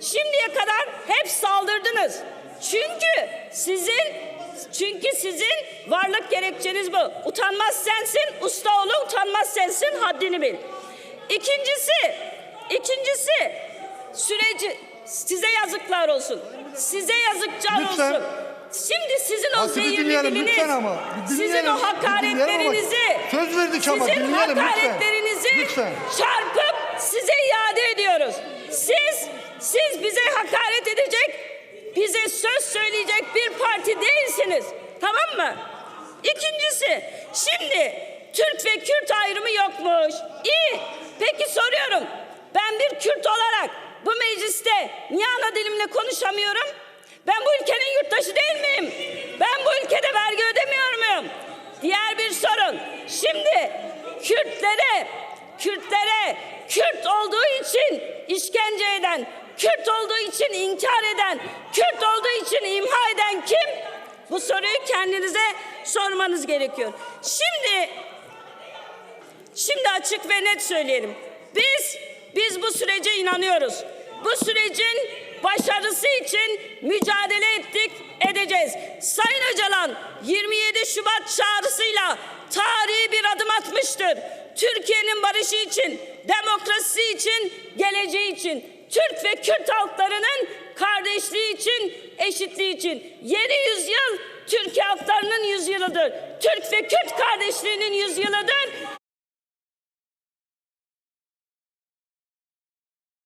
Şimdiye kadar hep saldırdınız. Çünkü sizin çünkü sizin varlık gerekçeniz bu. Utanmaz sensin, ustaoğlu utanmaz sensin, haddini bil. İkincisi, ikincisi süreci size yazıklar olsun. Size yazıklar Lütfen. olsun. Şimdi sizin o Ha, sizi zehirli dinleyelim diliniz, lütfen ama. Bir sizin o hakaretlerinizi, söz verdik ama sizin dinleyelim lütfen. hakaretlerinizi Lütfen. Söyleyecek bir parti değilsiniz. Tamam mı? İkincisi, şimdi Türk ve Kürt ayrımı yokmuş. İyi. Peki soruyorum. Ben bir Kürt olarak bu mecliste niye ana dilimle konuşamıyorum? Ben bu ülkenin yurttaşı değil miyim? Ben bu ülkede vergi ödemiyor muyum? Diğer bir sorun. Şimdi Kürtlere, Kürtlere Kürt olduğu için işkence eden, Kürt olduğu için inkar eden, Kürt olduğu için imha? Bu soruyu kendinize sormanız gerekiyor. Şimdi Şimdi açık ve net söyleyelim. Biz biz bu sürece inanıyoruz. Bu sürecin başarısı için mücadele ettik, edeceğiz. Sayın Öcalan 27 Şubat çağrısıyla tarihi bir adım atmıştır. Türkiye'nin barışı için, demokrasisi için, geleceği için, Türk ve Kürt halklarının kardeşliği için, eşitliği için. Yeni yüzyıl Türkiye halklarının yüzyılıdır. Türk ve Kürt kardeşliğinin yüzyılıdır.